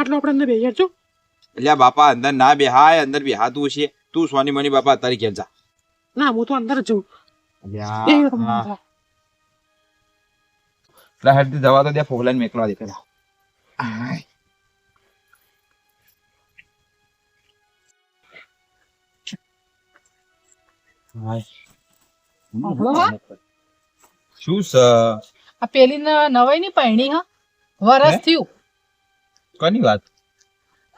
ખાટલો આપણે અંદર બેહી છો એટલે બાપા અંદર ના બેહાય અંદર બેહાતું છે તું સોની મની બાપા તારી ઘેર જા. ના હું તો અંદર જ જઉં. અલ્યા, એ તમે હા. અંદર. લા હેડથી જવા તો દે ફોગલાને મેકલા દે પેલા? શું સ આ પેલી નવાઈ ની પૈણી હા. વરસ થયું. કોની વાત?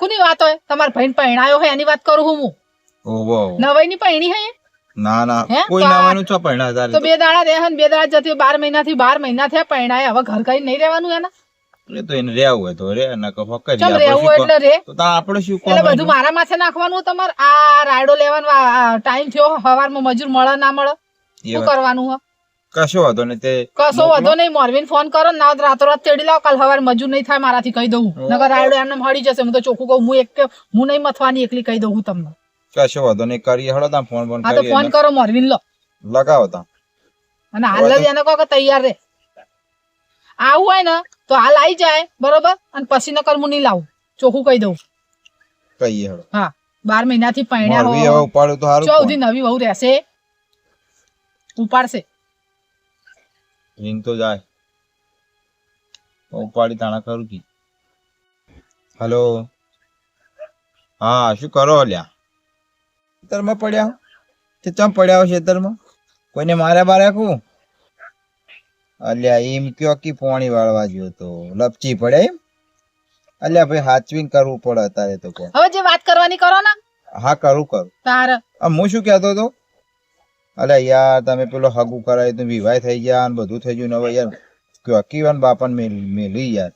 કોની વાત હોય? તમારા ભાઈ પૈણાયો હોય એની વાત કરું હું હું ઓહો. નવાઈ ની પૈણી હે ના ના. કોઈ નાવાનું છો પણ તો બે દાડા રહે બે દાડા જતી બાર મહિના થી બાર મહિના થયા પૈણાય હવે ઘર કઈ નહીં રહેવાનું એના? એ તો એને રહેવું હોય તો રે ન કહો ફકર ચમ રહેવું એટલે રે તો તાર આપણે શું એટલે બધું મારા માથે નાખવાનું તમારે? આ રાયડો લેવાનો ટાઈમ થયો હવારમાં મજૂર મળે ના મળે? શું કરવાનું હો કશો વાંધો નહીં તે કશો વાંધો નહીં મોરવીન ફોન કરો ના રાતો રાત તેડી લાવ કાલ હવાર મજૂર નહીં થાય મારાથી કહી દઉં. નગર રાયડો એમને મળી જશે હું તો ચોખ્ખું કહું હું એક હું નહીં મથવાની એકલી કહી દઉં તમને. કશો વાંધો નહીં કરીએ હળો તા ફોન ફોન હા તો ફોન કરો મોરવીન લો. લગાવો તા અને હાલ જ એને કહો તૈયાર રે આવું હોય ને તો હાલ આવી જાય બરોબર? અને પછી નકર હું નહીં લાવું. ચોખ્ખું કહી દઉં. કહીએ હળો. હા બાર મહિનાથી પૈણ્યા હોય ઉપાડું તો સારું ચૌદી નવી વહુ રહેશે. ઉપાડશે. રીંગ તો જાય. ઉપાડી તાણા કરું કી. હલો હા શું કરો અલ્યા? ખેતરમાં પડ્યા તે ચમ પડ્યા હો ખેતરમાં? કોઈને માર્યા બાર્યા કુ? અલ્યા એમ કયો કે પોણી વાળવા ગયો તો. લપચી પડે એમ? અલ્યા ભાઈ હાચવીન કરવું પડે અત્યારે તો હવે જે વાત કરવાની કરો ને. હા કરું કરું. તાર. હું શું કહેતો હતો? અલે યાર તમે પેલો હગુ કરાય તો વિવાહ થઈ ગયા ને બધું થઈ ગયું ને હવે યાર કીવાન બાપાને મેલ યાર.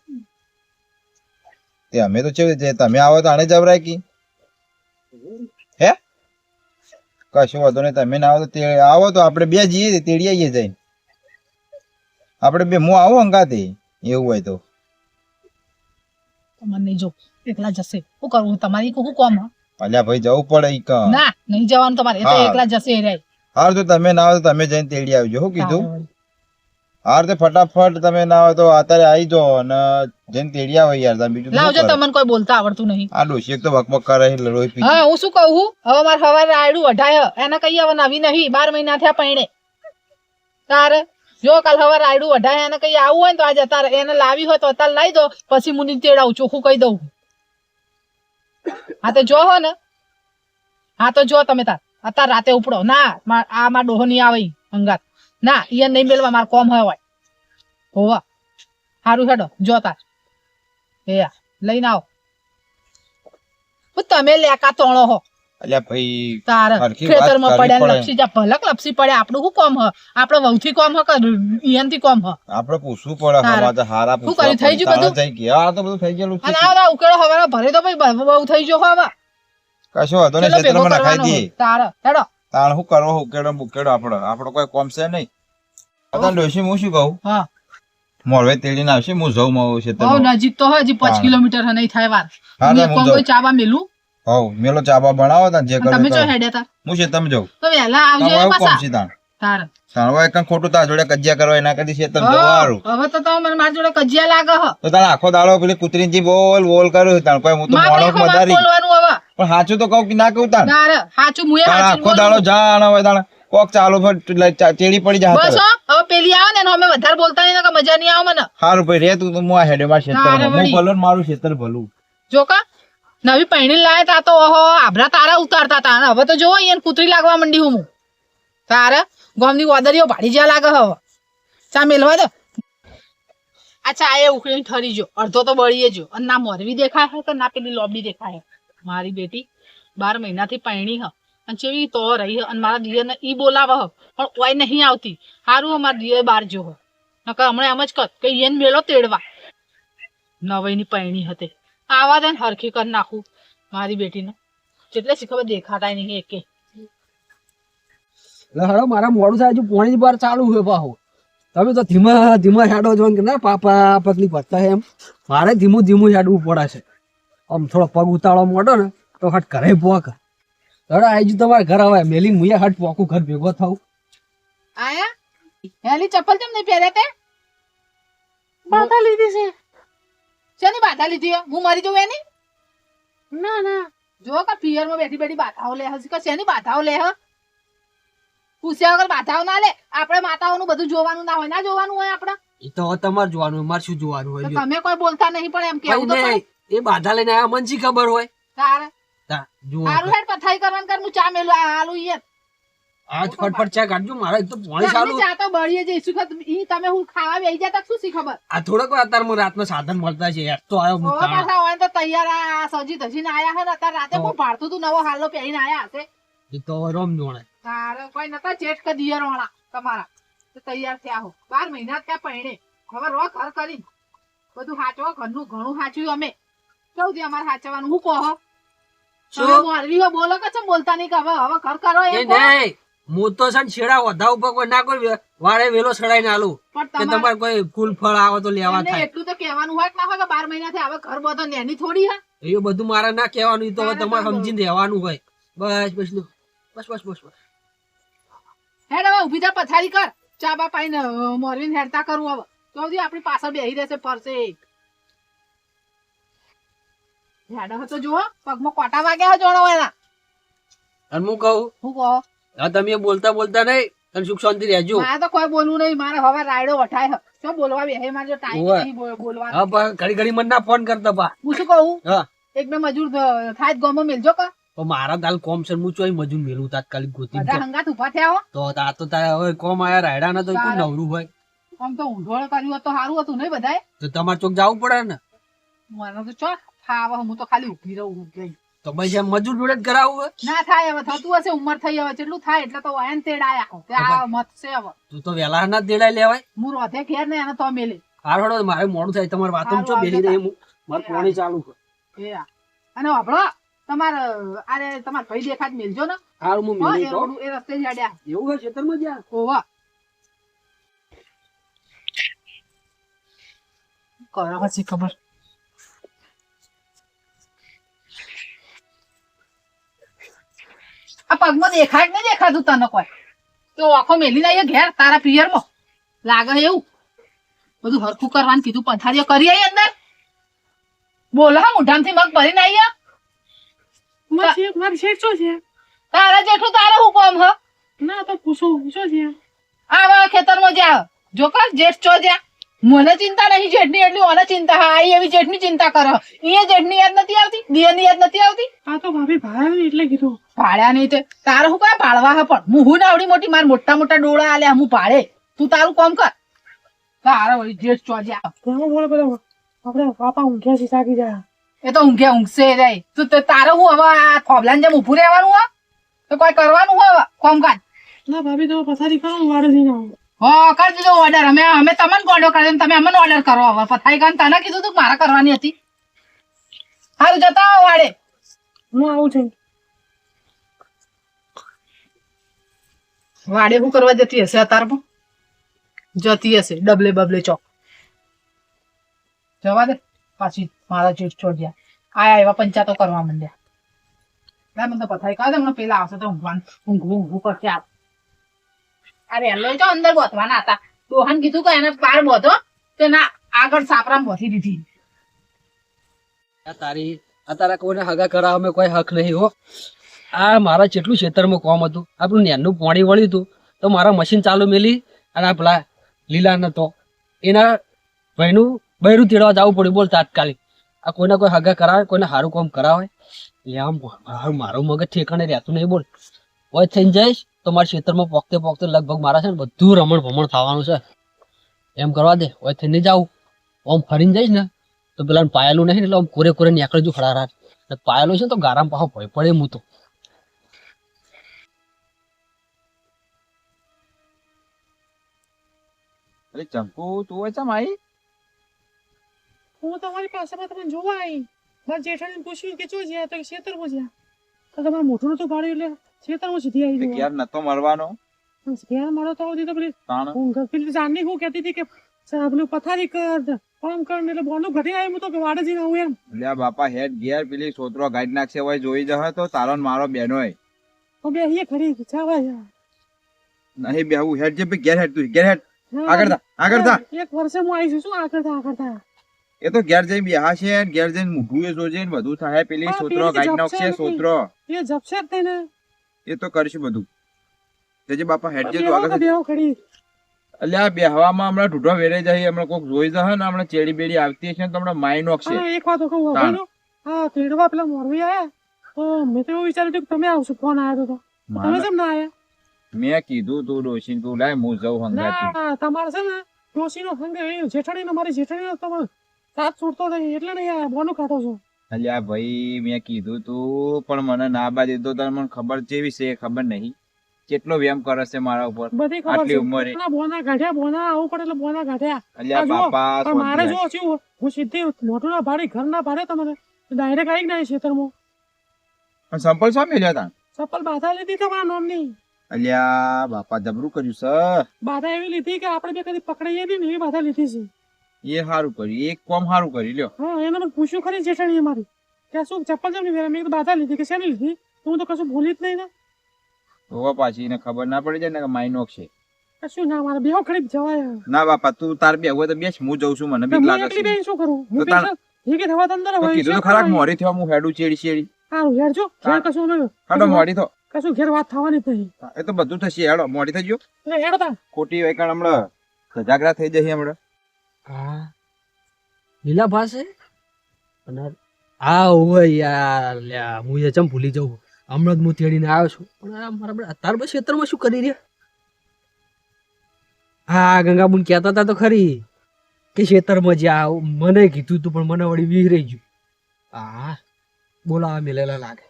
તે અમે તો છે તમે આવો તો આને જવરાય કી. હે? કશું વાંધો નહીં તમે ના આવો તો આવો તો આપણે બે જઈએ તેડી આવીએ જઈને. આપણે બે હું આવું અંગાતે એવું હોય તો. તમારે નહીં જો એકલા જશે. શું કરવું તમારી શું કોમ? અલ્યા ભાઈ જવું પડે ના નહીં જવાનું તમારે. એકલા જશે રહે હાર તો તમે ના આવો તો તમે જઈને તેડી આવજો શું કીધું? હાર. તે ફટાફટ તમે ના હોય તો અત્યારે આવી જાઓ અને જઈને તેડી આવો યાર તમે બીજું લાવજો તમને કોઈ બોલતા આવડતું નહીં. આ ડોશી એક તો બકબક કરે છે લડોઈ પી હા હું શું કહું? હવે મારે હવારે રાયડું અઢાય એને કઈ હવે નવી નહીં બાર મહિના થયા પૈણે. તારે જો કાલ હવારે રાયડું અઢાય એને કઈ આવું હોય ને તો આજે તારે એને લાવી હોય તો અત્યારે લાવી દો પછી મુની તેડાવું ચોખ્ખું કહી દઉં. હા તો જો હો ને. હા તો જો તમે તાર. અત્યારે રાતે ઉપડો. ના આ માં ડોહો નહીં આવે અંગાત. ના ઈ નહીં મેળવા મારે કોમ હોય હોય. હોવા. સારું હેડો જો તાર. એ લઈને આવો. તમે લેકા તોણો હો. અલ્યા ભાઈ તાર ખેતરમાં પડ્યા લપસી જા. ભલક લપસી પડે. આપણું શું કોમ હ? આપડે વહુથી કોમ હ કે ઈયનથી કોમ હ? આપણે પૂછવું પડે હારા. હવા હારા પૂછવા થઈ ગયું બધું? થઈ ગયા. આ તો બધું થઈ ગયેલું અને આ ઉકેળો હવારે ભરે તો ભાઈ બહુ બહુ થઈ ગયો હવે. કશો વાંધો નહીં ક્ષેત્રમાં નખાઈ દઈએ. હો. તાર હેડો. તાણ શું કરવો ઉકેડો બુકેડો આપણો આપણો કોઈ કોમ છે નહીં. અતા ડોશી હું શું કહું? હા. મોરવે તેડીને આવશે હું જઉં મારું બહુ ક્ષેત્રમાં નજીક તો હોય હજી પાંચ કિલોમીટર હ નહીં થાય વાર. હા હું તો હું કોઈ ચાબા મેલું. હવ મેલો ચાબા બનાવો તા જે અને તમે ચો કરો. હેડે તાર. હું ક્ષેત્રમાં જાઉં. તો વેલા આવજો પાછા. કોમ છે તાણ. તાર તાણ કંઈ ખોટું તાર જોડે કજિયા કરવા એના કરી છે હો, જવાનું હવે તો તમે માર જોડે કજિયા લાગે હ. તો તારે આખો દાડો પેલી કૂતરીજી બોલ બોલ કર્યો તાણ. કોઈ હું તો મારે મદારી. પણ સાચું તો કહું કે ના કહું તાણ તાર હાચું મુએ આખો દાડો જાણ હવે કોક ચાલુ ચેડી પડી જાય બસ હવે પેલી આવે ને અમે વધારે બોલતા નહીં મજા નહીં આવે મને. સારું ભાઈ રે તું તો હું આ હેડે માર ક્ષેત્ર હું. ભલો. મારું ક્ષેત્ર ભલું. જો કા નવી પૈણી લાયા તા તો ઓહો આભરા તારા ઉતારતા તા. હવે તો જોવો અહીંયા કૂતરી લાગવા માંડી હું તારે ગોમની વાદરીઓ ભાડી જ્યાં લાગે હવે. ચા મેલવા દો. આ ચા એ ઉકળીને ઠરી જો. અડધો તો બળીએ જો. અને ના મોરવી દેખાય હે કે ના પેલી લોબી દેખાય. મારી બેટી, બાર મહિનાથી પૈણી હ, અને ચેવી તો રહી અને મારા દિયરને ઈ બોલાવે હ, પણ ઓય નહીં આવતી. હારું અમારા દિયર બાર જો હ નકર હમણાં એમ જ કર કે ઈયન મેલો તેડવા. નવાઈની પૈણી હતી આવા દે હરખી કરી નાખું મારી બેટીને. જેટલે શીખવા દેખાતા નહીં એકે. હળો મારા મોડું થાય, હજુ પોણી બાર ચાલુ હોય પાહો. તમે તો ધીમા ધીમા હેડો છો કે ના, પાપા પતલી પડતા એમ. મારે ધીમું ધીમું હેડવું પડે છે. આમ થોડો પગ ઉતાળો મોડો ને તો હટ ઘરે પોક દડા આવી જુ તમારે ઘર આવે મેલી મુયા હટ પોકું ઘર ભેગો થાવ આયા? હેલી ચપ્પલ કેમ નહીં પહેરે તે? બાધા લીધી છે. શેની બાધા લીધી હું મરી જઉં એની? ના ના. જો કે પિયરમાં બેઠી બેઠી બાધાઓ લે હશે કે શેની બાધાઓ લે હ? પૂછ્યા વગર બાધાઓ ના લે. આપણે માતાઓનું બધું જોવાનું ના હોય ના જોવાનું હોય આપણે? એ તો તમારે જોવાનું હોય, મારે શું જોવાનું હોય? તમે કોઈ બોલતા નહીં પણ એમ કેવું તો એ બાધા લઈને આયા મને શી ખબર હોય? તારે? તા, જુઓ હારું હેડ પથારી કરવાનું કર હું ચા મેલું આ હાલું આજ ફટફટ ચા કાઢજો મારે એક તો પાણી ચાલુ. ચા તો બળીએ જઈશું કે ઈ તમે હું ખાવા બેસી જતા શું શી ખબર? આ થોડાક વાર અત્યારમાં રાતના સાધન મળતા છે યાર તો આવ્યો હું હવે પાછા હોય તો તૈયાર આ સજી ધજીને આયા હે રાતે તો. કોણ તું નવો હાલો પહેરીને આયા હશે. એ તો રોમ જોણે. તારે કોઈ નતા ચેટ કે દિયર વાળા તમારા. તો તૈયાર થયા હો. બાર મહિના ત્યાં પહેણે ખબર રો ઘર કરી બધું હાચવો ઘરનું ઘણું હાચ્યું અમે. કેવું છે અમારે હું કહો શું? બોલો કે ચમ બોલતા નહીં કે હવે હવે ઘર કરો એ નહીં હું તો છે છેડા વધા ઉપર કોઈ ના કોઈ વાળે વેલો સડાઈને આલું. કે તમારે કોઈ ફૂલ ફળ આવે તો લેવા થાય. એટલું તો કહેવાનું હોય કે ના હોય કે બાર મહિનાથી હવે ઘર બધો નેની થોડી હે? એ બધું મારે ના કહેવાનું તો તમારે સમજીને રહેવાનું હોય. બસ બસ બસ બસ બસ બસ હેડ હવે ઊભી થા પથારી કર. ચા બા પાઈને મોરવીને હેડતા કરવું હવે. તો આપડી આપણી પાછળ બેહી રહેશે પરસે હેડ હવે જુઓ પગમાં કોટા વાગ્યા હે અને હું કહું? હું કહો? હા તમે બોલતા બોલતા નહીં અને સુખ શાંતિ રહેજો. મારે તો કોઈ બોલવું નહીં મારે હવે રાયડો વઠાય હે. બોલવા બેહે? મારે જો ટાઈમ નહીં બોલ- હા પણ ઘડી ઘડી મને ના ફોન કરતા પા હું શું કહું? હા. એક મજૂર થાય જ મેલજો કા. મારા તાલ કોમ છે હું ચોય મજૂર મેલું તાત્કાલિક ગોતી હંગાત ઊભા થયા તો આ તો હવે કોમ આયા રાયડા ના તો કોઈ નવરું હોય. આમ તો ઊંધોળ કર્યું હોત તો સારું હતું નહીં બધાએ. તો તમારે ચોક જવું પડે ને? મને તો ચો થાવ હું તો ખાલી ઊભી રહું હું રહી. તો પછી મજૂર જોડે જ કરાવવું ના થાય હવે થતું હશે ઉંમર થઈ હવે જેટલું થાય એટલે તો વાયન તેડાયા તે આ મત છે હવે. તું તો વેલા ના તેડાઈ લેવાય. હું રોધે ઘેર ને એને તો મેલે હારો મારે મોડું થાય તમારે વાતો છો બેલી રહી હું મારે પાણી ચાલુ છે એ અને આપણો તમારે અરે તમાર ભાઈ દેખાત મેલજો ને. હાલ હું મેલી એ તો. એ રસ્તે જાડ્યા એવું હોય ખેતરમાં જ્યાં? ઓવા કરો પછી ખબર. આ પગમાં દેખાય નહીં દેખાતું તને કોઈ? તો આખો મેલી ના ઘેર તારા પિયરમાં. લાગે એવું. બધું હરખું કરવાનું કીધું પંથારીઓ કરી આઈ અંદર. બોલો હા મોઢામાંથી મગ ભરીને આઈ મારી શેઠ શું છે? તારા જેટલું તારે હું કોમ હ? ના તો પૂછું શું છે? આવા ખેતરમાં જા. જો કર જેઠ ચો જા. મને ચિંતા નહીં જેઠની એટલી મને ચિંતા હા આઈ એવી જેઠની ચિંતા કરો. એ જેઠની યાદ નથી આવતી? દિયરની યાદ નથી આવતી? આ તો ભાભી ભાડ્યા એટલે કીધું. ભાડ્યા નહીં તે. તારે હું કયા ભાડવા હા પણ? હું હું આવડી મોટી? માર મોટા મોટા ડોળા આલ્યા હું ભાડે તું તારું કામ કર. તારે વળી જેઠ ચો જા ઘણો બોલે બધા. આપણે પાપા ઊંઘ્યા છે જાગી જાય. એ તો ઊંઘે ઊંઘશે રે. તું તારે હું હવે આ થોબલાને જેમ ઊભું રહેવાનું હા? તો કોઈ કરવાનું હોય હવે? કામકાજ ના ભાભી તો પથારી કરો હું જઈને આવું. કરી દીધો ઓર્ડર અમે અમે તમને ગોડો કરી દીધો, તમે અમને ઓર્ડર કરો. હવે પથારી કાન તને કીધું તું મારા કરવાની હતી. સારું જતા આવો વાડે. હું આવું છું. વાડે હું કરવા જતી હશે અતારમાં જતી હશે. ડબલે બબલે ચોક. જવા દે. પાછી મારા ચીટ છોડ્યા. આયા એવા પંચાતો કરવા માંડ્યા. મને તો પથારી કાઢે મને પેલા આવશે તો ઊંઘવાનું. ઊંઘવું ઊંઘવું કરશે આ એલો તો અંદર બોતવાના હતા. દોહન કીધું કે એને પાર બોધો તો ના આગળ સાપરામ બોથી દીધી. તારી, આ કોઈને હગા કરાવવા અમે કોઈ હક નહીં હો. આ મારા જેટલું ખેતરમાં કોમ હતું. આપણું નેનનું પાણી વળ્યું હતું. તો મારા મશીન ચાલુ મેલી અને આ લીલા નતો એના ભાઈનું બૈરું તેડવા જવું પડ્યું બોલ તાત્કાલિક. આ કોઈને કોઈ હગા કરાવે, કોઈને સારું કામ કરાવે? લે આમ, મારું મગજ ઠેકાણે રહેતું નહીં બોલ. હોય થઈને જઈશ તો મારા ક્ષેત્રમાં પોખતે પોખતે લગભગ મારા છે ને બધું રમણ ભમણ થવાનું છે. એમ કરવા દે હોય થઈને જાઉં. આમ ફરીને જઈશ ને તો પેલા પાયેલું નહીં એટલે આમ કોરે કોરે નીકળજો ખડારા ને પાયેલું છે ને તો ગારામ પાછો ભય પડે હું તો. અરે ચંપુ તું હોય ચમ આઈ હું તમારી પાસે તમને જોવા આવી. મારા જેઠાણીને પૂછ્યું કે શું છે તો કે ખેતરમાં છે તો તમારે મોઢું નતું ભાડ્યું એટલે ખેતરમાં સુધી આવી ગયો યાર નતો મળવાનો. યાર મળો તો તો પેલી ઊંઘ પેલી જાનની હું કહેતી હતી કે પેલું પથારી કર કામ કર એટલે બોનું ઘટી આવી હું તો કે વાડે જઈને આવું એમ. લે બાપા હેડ ઘેર પેલી છોતરો ગાઈડ નાખશે હોય જોઈ જશે તો તારો ને મારો બેનોય તો બે અહીંયા ખરી જા નહીં બેહું હેડ જે ઘેર હેડ તું ગેર હેડ. આગળ થા આગળ થા. એક વર્ષે હું આવીશું શું આગળ થા આગળ થા. એ તો ઘેર જઈને બેહા છે ને ઘેર જઈને મૂઠું એ જોજે બધું થાય. પેલી છોતરો ગાઈડ નાખશે છોતરો એ જપશે જ ને. એ તો કરશું બધું. જજે બાપા બેહો ખડી અલ્યા બેહવામાં હમણાં ઢૂઢો વેરે જાય હમણાં કોક જોઈ જશે ને હમણાં ચેડી બેડી આવતી છે ને તો હમણાં માઇન નોખશે. એક વાત કહું હા તેડવા પેલા મોરવી આયા? તો મેં તો એવું વિચાર્યું કે તમે આવશો ફોન આવ્યો તો તમે કેમ ના આયા? મેં કીધું તું ડોશીને તું લાય હું જઉં હંગાતી તમારે છે ને ડોશીનો એ જેઠાણીનો મારી જેઠાણીનો તમે સાથ છૂટતો નહીં એટલે નહીં આયા બોનું કાઢો છો. અલ્યા ભાઈ મેં કીધું તું પણ મને ના બા દીધો તને મને ખબર જેવી છે ખબર નહીં. કેટલો વ્યાયામ કરે છે મારા ઉપર? બધી ખબર છે. ઉંમરે. બોના કાઢ્યા બોના આવું પડે એટલે બોના કાઢ્યા. અલ્યા બાપા પણ મારે જો શું હું સીધી મોટું ના ભાડે ઘર ના ભાડે તમને ડાયરેક્ટ આવી ગયા તરમો પણ સંપલ શા મેલ્યા તા ચપ્પલ બાધા લીધી તમારા નોમની? અલ્યા બાપા જબરું કર્યું સર બાધા એવી લીધી કે આપણે બે કદી પકડાઈએ નહીં ને એવી બાધા લીધી છે. એ સારું કર્યું એક કોમ સારું કર્યું લ્યો. હા એને મને પૂછ્યું ખરી જેઠાણી મારી. કે શું ચપ્પલ જેમ નહીં મેં તો બાધા લીધી કે શેની લીધી? તો હું તો કશું ભૂલી જ નહીં ને. તો પાછી એને ખબર ના પડી જાય ને કે માઈ છે. કશું ના મારા બેહો ખડી જવાય. ના બાપા તું તાર બે હોય તો બેસ હું જઉં છું મને બીક લાગે છે. બેન શું કરું? હું તાણ- ઠીક થવા તંદર હોય કીધું તો ખરાક મોરી થયો હું હેડું ચેડી ચેડી. સારું હેડજો. ઘેર કશું નહીં હાડો મોડી તો. કશું ઘેર વાત થવાની જ એ તો બધું થશે હેડો મોડી થઈ ગયો. હેડો તા. ખોટી વેકાણ હમણાં સજાગરા થઈ જશે હમણાં. હા. લીલા પાસે અને આ હોય યાર, લ્યા, હું એ ચમ ભૂલી જાઉં. હમણાં જ હું તેડીને આવ્યો છું. પણ આ મારા અત્યારે બસ ખેતરમાં શું કરી રહ્યા? હા, ગંગાબુન કહેતા હતા તો ખરી કે ખેતરમાં જ્યાં મને કીધું તું, પણ મને વળી વિહરાઈ ગયું. હા, બોલાવા મેલેલા લાગે.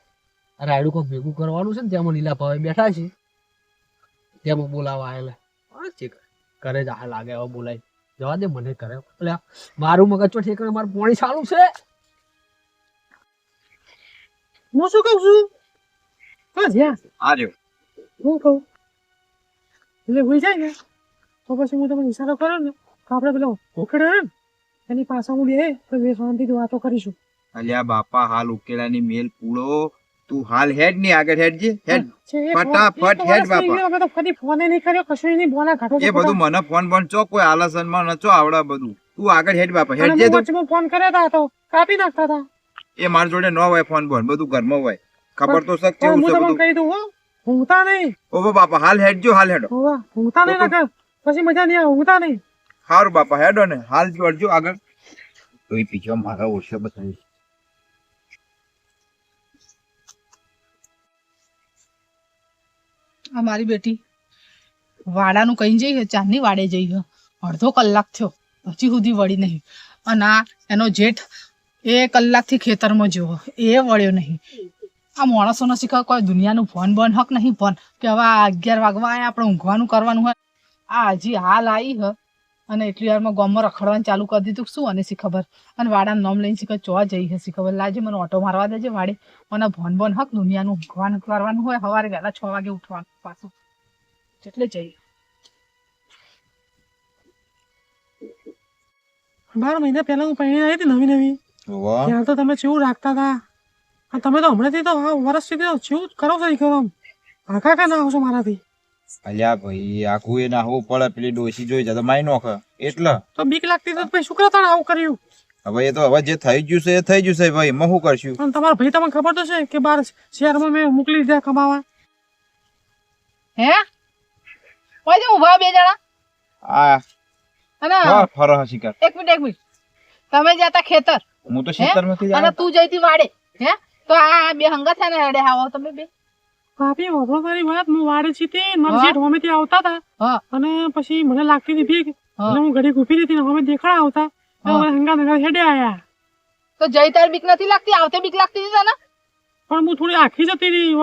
અરે, આડું કોઈક ભેગું કરવાનું છે ને, ત્યાં લીલા ભાવે બેઠા છે ત્યાં બોલાવા આવેલા. હા કરે જ આ લાગે, હવે બોલાય. જવા દે મને કરે. એટલે મારું મગજ તો ઠેકાણે મારું પાણી ચાલુ છે. હું શું કહું છું? હા જ્યાં. આર્યો હું કહું? એટલે ભૂલી જાય ને તો પછી હું તમને ઈશારો કર્યો ને તો આપણે પેલો ને એની પાસે હું બે તો બે શાંતિથી વાતો કરીશું. અલ્યા બાપા હાલ ઉકેલાની મેલ પૂળો તું હાલ હેડની આગળ હેડ જે હેડ. ફટાફટ હેડ બાપા. અમે તો કદી ફોન નહીં કર્યો કશું નહીં બોના ઘાટો એ બધું મને ફોન ફોન ચો કોઈ આલસનમાં નચો આવડા બધું. તું આગળ હેડ બાપા હેડ જે તું. ફોન કર્યા તા તો કાપી નાખતા તા એ માર જોડે ન હોય ફોન બોન બધું ઘરમાં હોય. ખબર તો સક છે હું તમને બધું. કહી દઉં હો ઊંઘતા નહીં. ઓબો બાપા હાલ હેડ જો હાલ હેડો. હોવા, ઊંઘતા નહીં પછી મજા નહીં આવે નહીં નહીં. હારું બાપા હેડો ને હાલ જોડજો આગળ. તો એ પીછો મારા ઓછો બતાવી આ મારી બેટી. વાડાનું કઈ જઈ ચાંદની વાડે જઈ અડધો કલાક થયો. હજી સુધી વળી નહીં. અને આ એનો જેઠ એ કલાકથી ખેતરમાં જોવો એ વળ્યો નહીં. આ માણસોનો શીખવ કોઈ દુનિયાનું ફોન બન હક નહીં ફોન કે હવે આ અગિયાર વાગવા આપણે ઊંઘવાનું કરવાનું હોય. આ હજી હાલ આવી હ. અને એટલી વારમાં ગામમાં રખડવાનું ચાલુ કરી દીધું શું અને શી ખબર? અને વાડાનું નામ લઈને શીખર ચો જઈ હશે ખબર? લાજે મને ઓટો મારવા દેજે વાડે. મને ભોન ભોન હક દુનિયાનું ભગવાન કરવાનું હોય સવારે વહેલા છ વાગે ઉઠવાનું પાછું. એટલે જઈ બાર મહિના પહેલા હું પહેણી આવી હતી નવી નવી. ત્યાં તો તમે ચેવું રાખતા હતા. તમે તો હમણાંથી તો વર્ષ સુધી ચેવું કરો છો કરો આખા કા ના આવશો મારાથી? અલ્યા ભાઈ આખું એ નાહવું પડે પેલી ડોસી જોઈ જાય તો માઈ નોખે. એટલે? તો બીક લાગતી તો પછી શું કરતા આવું કર્યું? હવે એ તો હવે જે થઈ ગયું છે એ થઈ ગયું છે ભાઈ મેં શું કરશું? પણ તમારા ભાઈ તમને ખબર તો છે કે બાર શહેરમાં મેં મોકલી દીધા કમાવા? હે? ઓય જો ઊભા બે જણા. આ અને હા, ફરો શિકાર એક મિનિટ એક મિનિટ. તમે જતા ખેતર. હું તો ખેતરમાંથી જ અને તું જઈતી વાડે. હે? તો આ બે હંગા છે ને અડે આવો તમે બે. ભાભી વાપરો મારી વાત હું વાડે છી તે મારા જેઠ હોમે હોમેથી આવતા હતા. અને પછી મને લાગતી હતી બીક હા. ઘડી ગુફી હતી હોમે દેખાડા આવતા. હંગા હંગા હેડે આયા. તો જઈ તાર બીક નથી લાગતી? આવતે બીક લાગતી હતી તને પણ હું થોડી આખી જતી રહી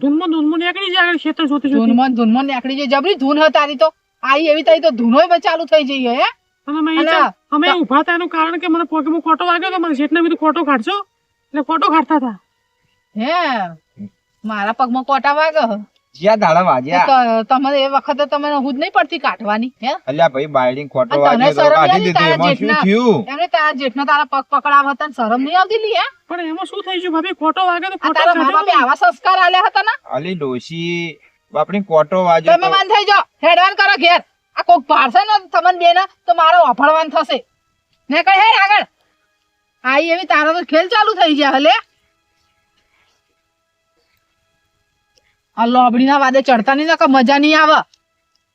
ધૂનમાં ધૂનમાં નીકળી જાય ક્ષેત્ર જોતી જોતી. ધૂનમાં ને ધૂનમાં નીકળી જાય. જબરી ધૂન તારી તો. આઈ એવી તારી તો ધૂનોય ચાલુ થઈ જઈ હે અને અમે ઊભા હતા એનું કારણ કે મને પગમાં ખોટો વાગ્યો તો મારા જેઠને બીજું ખોટો કાઢશો? એટલે ખોટો કાઢતા હતા. હે. મારા પગમાં કોટા વાગે. જ્યાં દાડા વાગ્યા તમને એ વખતે તમે હું જ નહીં પડતી કાઢવાની હે? અલ્યા ભાઈ બાયડિંગ ખોટો વાગ્યો તો કાઢી દીધી એમાં શું થયું? એમને તારા જેઠનો તારા પગ પકડાવ હતા શરમ નહીં આવતી લી પણ એમાં શું થઈ ગયું? ભાભી કોટો વાગ્યો તો આ તારા બાપે આવા સંસ્કાર આલ્યા હતા ને? અલી ડોશી બાપની કોટો વાગ્યો તમે તો થઈ જાવ હેડવાન કરો ઘેર. આ કોક પાડશે ને તમને બેના તો મારો અફળવાન થશે. ને કઈ હેડ આગળ. આઈ એવી તારો તો ખેલ ચાલુ થઈ જાય હલે આ લોબડીના વાદે ચડતા નહીં ને કે મજા નહીં આવે.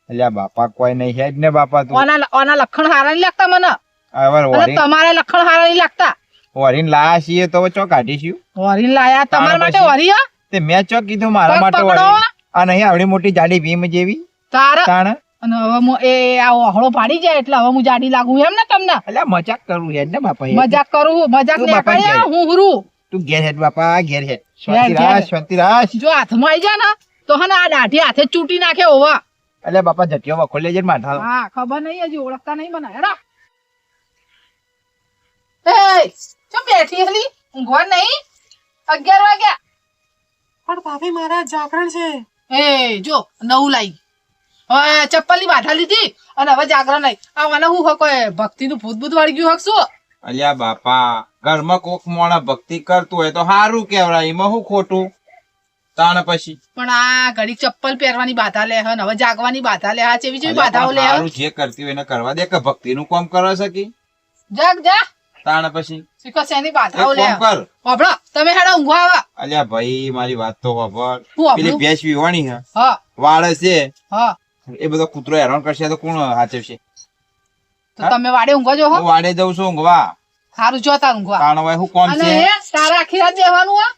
અલ્યા બાપા કોઈ નહીં હેડ ને બાપા તું. ઓના ઓના લખણ હારા નહીં લાગતા મને? અને તમારે લખણ હારા નહીં લાગતા? વરીને લાયા છીએ તો ચો કાઢીશું વરી લાયા? તમારા માટે? વરી હા? તે મેં ચો કીધું મારા માટે. વરી? આ નહીં આવડી મોટી જાડી ભીમ જેવી? તારે તાણ? અને હવે મો- એ આ ઓહળો પાડી જાય એટલે હવે હું જાડી લાગુ એમ ને તમને? એટલે મજાક કરું હેડ ને બાપા મજાક કરું મજાક ને હું હુરું. તું ઘેર હેડ બાપા ઘેર હેડ. શાંતિ રાખ શાંતિ રાખ. જો હાથમાં આવી જા ને તો હને આ દાઢી હાથે ચૂંટી નાખે ઓવા એટલે બાપા જટિયો વખો લેજે માથા હા ખબર નહીં હજી ઓળખતા નહીં મને. હેડા. એ ચમ બેઠી હલી ઊંઘવા નહીં? અગિયાર વાગ્યા. પણ ભાભી મારા જાગરણ છે. એ જો નવું લાઈ. હવે ચપ્પલની બાધા લીધી અને હવે જાગરણ નહીં આ મને હું હકો? ભક્તિ નું ભૂત ભૂત વાળી ગયું હકશું. અલ્યા બાપા ઘરમાં કોક મોણા ભક્તિ કરતું હોય તો સારું કેવાય એમાં શું ખોટું? તાણ પછી? પણ આ ઘડી ચપ્પલ પહેરવાની બાધા લે હન હવે જાગવાની બાધા લે આ ચેવી બાધાઓ લે સારું જે કરતી હોય એને કરવા દે કે ભક્તિ નું કામ કરવા શકી જાગ જા. તાણ પછી? શીખો શેની બાધાઓ લે કર. હોભળો તમે હેડો ઊંઘવા આવા. અલ્યા ભાઈ મારી વાત તો ખબર હું પેલી ભેંસ વિવાણી હા. વાળ છે. હા. એ બધો કૂતરો હેરાન કરશે તો કોણ હાચવશે તો તમે વાડે ઊંઘવા જો હું. વાડે જઉં છું ઊંઘવા. સારું જોતા ઊંઘવા. કારણ હોય શું કોણ છે? તારા આખી રાત બેહવાનું આ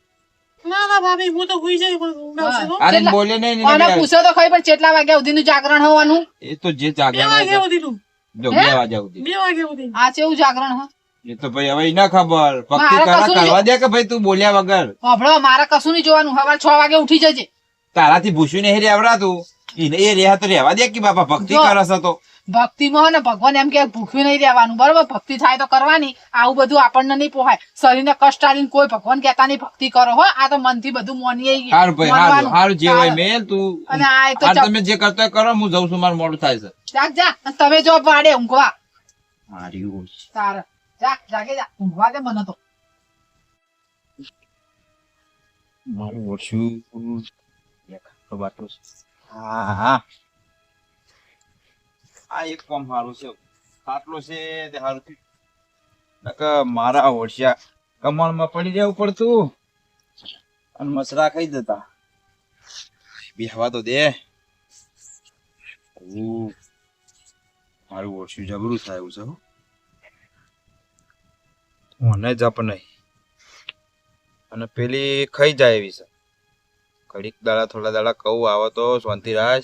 ના ના ભાભી હું તો હુઈ જાય પણ ઊંઘ આવશે તો. અરે બોલે નહીં અને પૂછો તો ખરી પણ કેટલા વાગ્યા સુધીનું જાગરણ હોવાનું? એ તો જે બે જાગ્યા સુધીનું. જો બે વાગ્યા સુધી. બે વાગે સુધી. આ ચેવું જાગરણ હ? એ તો ભાઈ હવે ના ખબર. ભક્તિ મારે કરવા. કરવા દે કે ભાઈ તું બોલ્યા વગર? હોભળો મારે કશું નહીં જોવાનું. સવારે છ વાગે ઉઠી જજે. તારાથી ભૂસ્યું નહીં રેવડાતું ઈને એ રહ્યા તો રહેવા દે કે બાપા ભક્તિ જો. કરસ તો ભક્તિમાં ને ભગવાન એમ કે ભૂખ્યું નહીં રહેવાનું. બરોબર ભક્તિ થાય તો કરવાની. આવું બધું આપણને નહીં પોહાય. શરીરને કષ્ટ આવીને કોઈ ભગવાન કહેતા નહીં ભક્તિ કરો હો. આ તો મનથી બધું મોની આવી ગયું. ભાઈ હારું માનવાનું. જે હોય મેલ તું અને આ તો તમે જે કરતો કરો હું જઉં છું મારું મોડું થાય છે. જાગ જા. તમે જો વાડે ઊંઘવા. મારી. જા જાગે જા. ઊંઘવા દે મને તો. મારું ઓછું. હા હા. આ એક કામ સારું છે. ખાટલો છે તે સારું થયું નકર મારા ઓળશિયા કમળમાં પડી જવું પડતું. અને મસરા ખાઈ જતા. બેહવા તો દે. મારું ઓળશિયું જબરું થાય એવું છે. મને જપ નહીં. અને પેલી ખાઈ જાય એવી છે. ઘડીક દાડા થોડા દાડા કહું, આવો તો શાંતિરાજ.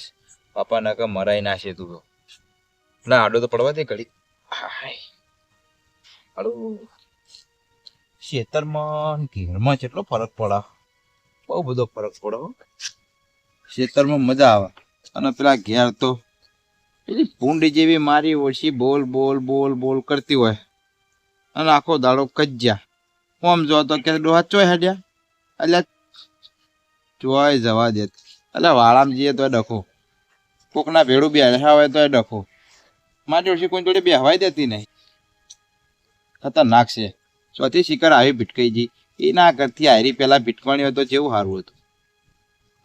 પાપા ના કે મરાઈ નાખે તું તો. એટલે આડો તો પડવા દે ઘડી. હાય. આડું. ખેતરમાં ને ઘેરમાં કેટલો ફરક પડે? બહુ બધો ફરક પડે હો. ખેતરમાં મજા આવે. અને પેલા ઘેર તો પેલી પૂંડી જેવી મારી ઓછી બોલ બોલ બોલ બોલ કરતી હોય. અને આખો દાડો કજ્યા આમ જો તો કે ડોહા ચોય હાડ્યા. એટલે ચોય જવા દે. એટલે વાળામાં જઈએ તો ડખો. કોકના ભેડું હા હોય તો ડખો. મારી ઓછી કોઈ જોડે બેહવાય દેતી નહીં. ખતરનાક છે. ચોથી શિખર આવી ભીટકાઈ એના કરતી હારી પેલા ભીટકવાની હોય તો જેવું સારું હતું.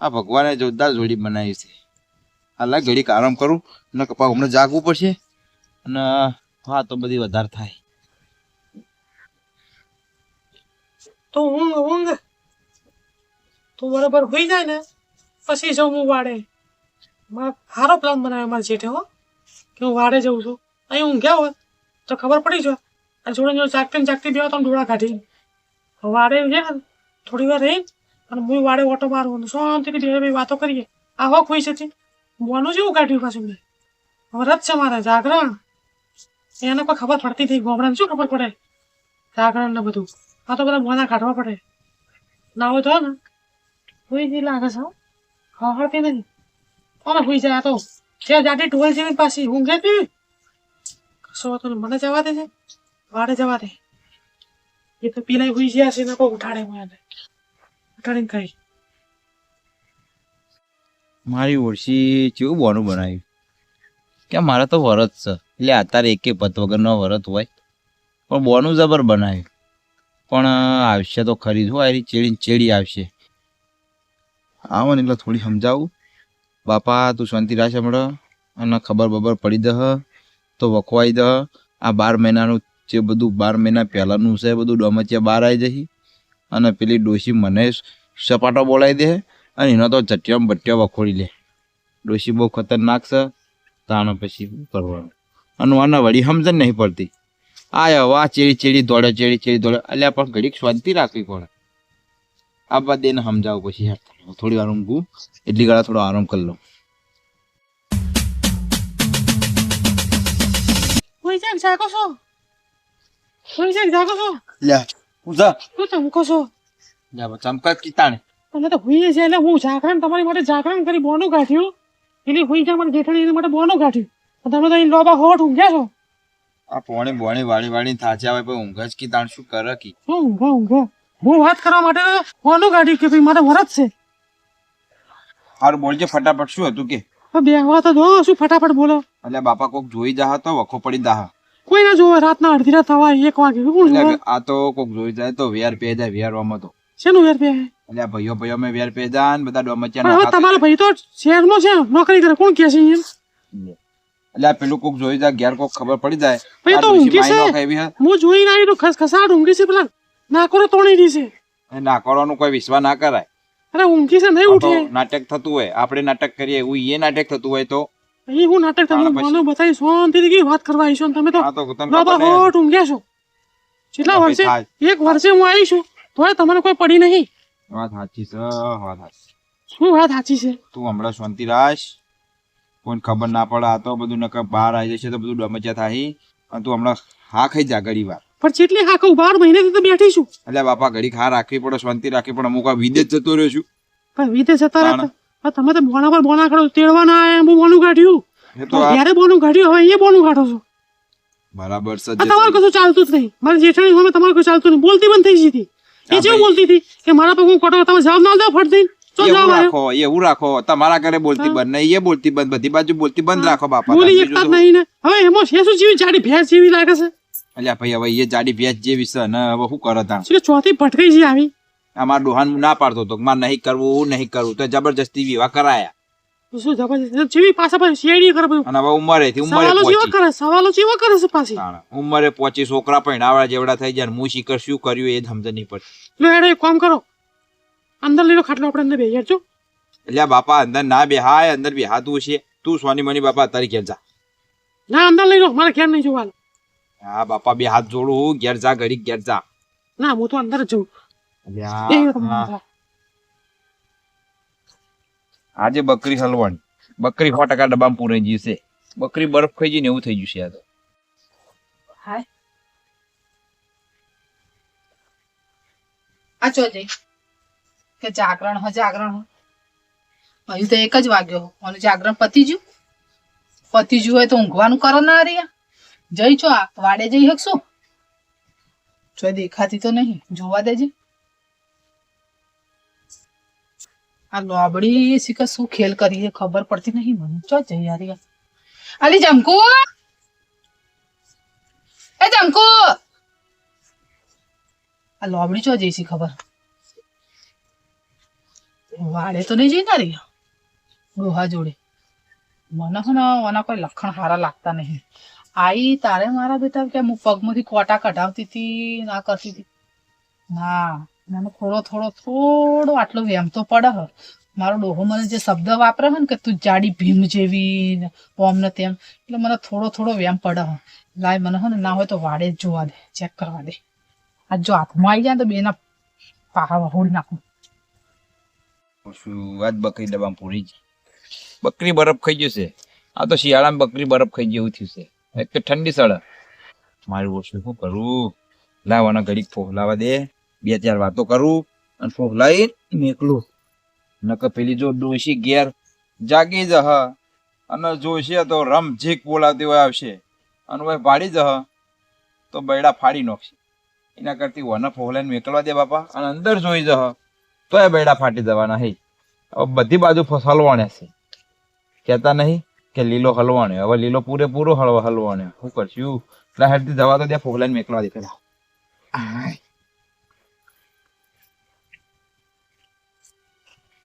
આ ભગવાને જોરદાર જોડી બનાવી છે. હાલા ઘડીક આરામ કરું અને કપા હમણાં જાગવું પડશે અને હા, તો બધી વધારે થાય. તો ઊંઘ ઊંઘ. તો બરાબર હોઈ જાય ને, પછી જો હું વાડે મારે સારો પ્લાન બનાવ્યો મારા જેઠે, હો. કે હું વાડે જઉં છું. અહીં ઊંઘ્યા હોય તો ખબર પડી જાય. અને જોડે જોડે જાગતી જાગતી બે તો ડોળા કાઢી વાડે છે ને, થોડી વાર રહી અને હું વાડે ઓટો મારવાનો શાંતિથી ધીરે ભાઈ વાતો કરીએ. આ હોક હોય છે બોનું જેવું કાઢ્યું પાછું મેં. વ્રત છે મારે, જાગરણ. એને કોઈ ખબર પડતી થઈ ગોમડાને શું ખબર પડે? જાગરણ ને બધું. આ તો બધા મોના કાઢવા પડે. ના હોય તો ને હુઈ જ લાગે છે ખબરતી નથી કોને હુઈ જાય આ તો? જે જાતી ટોલ જેવી પાછી ઊંઘે પી કશો વાતો મને જવા દે છે વાડે જવા દે. એ તો પીલાઈ હુઈ ગયા છે ને કોઈ ઉઠાડે હું એને. ઉઠાડીને કઈ મારી ઓળશી કેવું બોનું બનાવ્યું? કે મારે તો વરત છે. એટલે અત્યારે એકે પત વગરનો વરત હોય. પણ બોનું જબર બનાવ્યું. પણ આવશે તો ખરી. શું આરી ચેડી ચેડી આવશે. આવો ને એટલે થોડી સમજાવું. બાપા, તું શાંતિ રાખ હમણાં અને ખબર બબર પડી દહ, તો વખવાઈ દહ. આ બાર મહિનાનું જે બધું, બાર મહિના પહેલાંનું છે બધું ડોમચિયા બહાર આવી જશે અને પેલી ડોશી મને સપાટો બોલાવી દે અને એનો તો ચટિયામ બટિયા વખોડી લે. ડોશી બહુ ખતરનાક છે. તાણ પછી કરવાનું. અને આના વળી સમજણ નહીં પડતી. આ વા ચેડી ચેડી દોડે ચેડી ચેડી દોડે. એટલે પણ ઘડીક શાંતિ રાખવી પડે. આ બાદ એને સમજાવું પછી યાર. થોડી વાર ઊંઘું એટલી ગાળા થોડો આરામ કરી લઉં. છે જાગો છો? જાગો લે ઉજા શું ચમકો છો? લ્યા ચમકા કીતાણે. તમે તો હુઈ છે એટલે હું જાગરણ તમારી માટે જાગરણ કરી બોનું કાઢ્યું. એટલે હુઈ જાય મને જેઠાણી એના માટે બોનું કાઢ્યું. તમે તો અહીં લોબા હોટ ઊંઘ્યા છો. આ પોણી બોણી વાળી વાળી થાચે આવે પણ ઊંઘ જ કીતાણ. શું કરે કી? ઊંઘો ઊંઘો? હું વાત કરવા માટે બોનું ગાડી કે ભાઈ મારે વરત છે. હારું બોલજે ફટાફટ. શું હતું કે? બે હવા તો દો શું ફટાફટ બોલો. એટલે બાપા કોક જોઈ જાહ તો વખો પડી દાહ. કોઈ ના જોવે રાતના અડધી રાત થવા એક વાગે. કોણ જોવે? આ તો કોક જોઈ જાય તો વેર પે જાય વેરવામાં તો. શેનું વેર પે એટલે ભાઈઓ ભાઈઓ મેં વેર પે જાય બધા ડોમચિયા હવે તમારો ભાઈ તો શહેરમાં છે નોકરી કરે. કોણ કે છે એમ? એટલે પેલું કોક જોઈ જાય ઘેર કોક ખબર પડી જાય. ભાઈ તો ઊંઘી છે. હું. જોઈને આવી તો ખસખસાટ ઊંઘી છે પેલા. નાકોરે તોડી દી છે એ ના કોઈ વિશ્વાસ ના કરાય. અરે ઊંઘી છે નહીં ઉઠે. નાટક થતું હોય આપણે નાટક કરીએ એવું એ નાટક થતું હોય તો? એ હું નાટક તમને મને બતાવી શાંતિથી કેવી વાત કરવા આવીશું તમે તો. બાબા હોટ ઊંઘ્યા છો. કેટલા વર્ષે? એક વર્ષે હું આવી છું તોય તમને કોઈ પડી નહીં. વાત સાચી છે વાત સાચી. શું વાત સાચી છે? તું હમણાં શાંતિ રાખ. કોઈને ખબર ના પડે આ તો બધું નકર બહાર આવી જશે તો બધું ડમચ્યા થાય. અને તું હમણાં હા ખાઈ જા ઘડી વાર. પણ જેટલી કહું બાર મહિનેથી તો બેઠી છું. એટલે બાપા ઘડી ખા રાખવી પડે શાંતિ રાખવી પડે. અમુક વિદેશ જતો રહ્યો છું. પણ વિદેશ જતા. રહેતા તમે તો બોના પર બોના કાઢો તેડવાના આયા હું બોનું કાઢ્યું. તો ત્યારે બોનું કાઢ્યું હવે એ બોનું કાઢો છો. બરાબર છે. તમારું કશું ચાલતું જ નહીં. મારી જેઠાણી સામે તમારે કશું ચાલતું નહીં. બોલતી બંધ થઈ જતી. એ જેવું બોલતી હતી કે મારા પર હું કોટો તમે જવાબ ના દો ફટ દઈને એવું રાખો એવું રાખો. તમારા ઘરે બોલતી બંધ નહીં એ બોલતી બંધ. બધી બાજુ બોલતી બંધ રાખો બાપા. બોલી એકતા નહીં ને. હવે એમાં છે શું જીવી? જાડી ભેંસ જેવી લાગે છે. અલ્યા ભાઈ હવે એ જાડી ભેંસ જેવી છે ને હવે શું કરે તાણ? શું ચોથી ભટકાઈ છે આવી? અમાર ડોહાન ના પાડતો તો માર નહીં કરવું નહીં કરવું. તો જબરજસ્તી વિવાહ કરાયા. તો શું જબરજસ્ત? જેવી પાછા પાછી શેરડી કરે બધું. અને હવે ઉંમરે થી ઉંમરે સવાલો જેવા કરે સવાલો જેવા કરે છે પાછી. ઉંમરે પહોંચી છોકરા પૈણાવાળા જેવડા થઈ જાય હું શીખર શું કર્યું એ જ સમજ નહીં પડતી લો હેડો એક કામ કરો. અંદર લઈ લો ખાટલો આપણે અંદર બેસી જો એટલે બાપા અંદર ના બેહાય અંદર બેહાતું છે તું સોની મની બાપા તારી ઘેર જા. ના અંદર લઈ લો મારે ઘેર નહીં જોવાનું. હા બાપા બે હાથ જોડું ઘેર જા ઘડી ઘેર જા. ના હું તો અંદર. મને આજે બકરી હલવણ બકરી સો ટકા ડબ્બામાં પૂરે જશે છે. બકરી બરફ ખાઈ જઈને એવું થઈ જશે આ તો. આ ચો જઈ. કે જાગરણ હો જાગરણ હો હજુ તો એક જ વાગ્યો. હો. અને જાગરણ પતી ગયું. પતી ગયું હોય તો ઊંઘવાનું કરો ના રે જઈ છો આ વાડે જઈ શકશો? જો દેખાતી તો નહીં, જોવા દેજે. આ લોબડી શીખર શું ખેલ કરી છે ખબર પડતી નહીં, મને ચો જઈ યાર અલી જમકુ! એ જમકુ! આ લોબડી ચો જઈશી ખબર? વાડે તો નહીં જઈ ના રહી ડોહા જોડે. મને હે ને ઓના કોઈ લખણ સારા લાગતા નહીં. આઈ, તારે મારા બેટા કે હું પગમાંથી કોટા કઢાવતી હતી, ના કરતી હતી? ના મને થોડો થોડો થોડો આટલો વેમ તો પડે હ. મારો ડોહો મને જે શબ્દ વાપરે હે ને કે તું જાડી ભીમ જેવી ઓમ ને તેમ, એટલે મને થોડો થોડો વેમ પડે હ. લાય મને હે ને, ના હોય તો વાડે જ જોવા દે, ચેક કરવા દે. આ જો હાથમાં આવી જાય તો બેના પાહા હોડી નાખું. વાત બકરી દબામ પૂરી ગઈ બકરી બરફ ખાઈ જશે આ તો શિયાળામાં બકરી બરફ ખાઈ જેવું થયું છે. એક તો ઠંડી સળે. મારું ઓછું શું કરું? લાવવાના ઘડીક ફોફલાવા દે. બે ચાર વાતો કરું અને ફોફલાઈ મેકલું નકર પેલી જો ડોશી ઘેર જાગી જહ અને જોશે તો રમ ઝીક બોલાવતી હોય આવશે. અને હોય ભાડી જહ તો બૈડા ફાડી નાખશે. એના કરતી વને ફોફલાઈને મેકલવા દે બાપા અને અંદર જોઈ જહ એ બૈડા ફાટી જવાના હે. બધી બાજુ ફ- હલવાણ્યા છે. કહેતા નહીં? કે લીલો હલવાણે હવે લીલો પૂરેપૂરો હલવા હલવાનો શું કરશું? એટલે હેડથી જવા તો ત્યાં ફોગલાઈને મેકલવા દે પેલા.